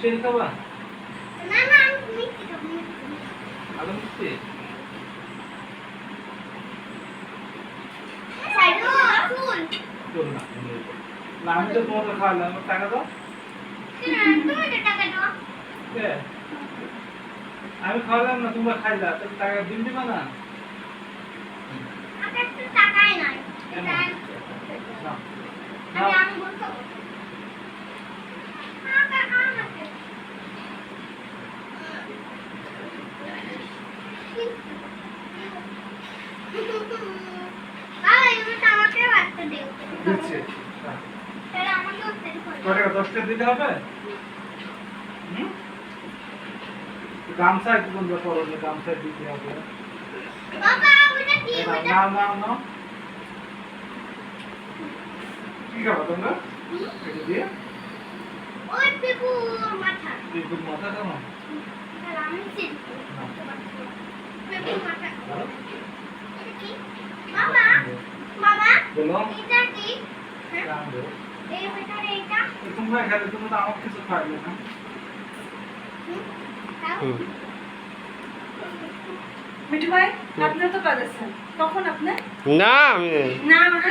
চিনি খাবা না না আমি মিষ্টি খাব আলু মিষ্টি? না আমি তো তোমাকে খাওয়ালাম টাকা দাও? আমি খাওয়ালাম না তোমরা খাইলা তুমি টাকা দিন দিবা না আমার তো টাকাই নাই কেন? এটা নাও। আমি নাও। আমি বলতে আমার টাকা আছে বাবা এগুলো আমাকে বাড়তে দিও দিচ্ছি। নাও। তাহলে আমাকে উঠতে দিও। ক টাকা দশ টাকা দিতে হবে? গামছা একটু বন্ধ করো গামছা দিতে হবে? নাও নাও নাও কি খাব তোমরা? এটা দিয়ে? ওই পেপুর মাথা। কেন আমি সিল পেপুর মাথা ভালো? এটা কি বাবা বাবা বলো। এটা কি? হ্যাঁ? এই ভিতরে এটা তোমরা খেলে তুমি তো আমার কিছু খাইলে না। হুম? মিঠু ভাই আপনি তো কাঁদেছেন কখন আপনি? না আমি না মানে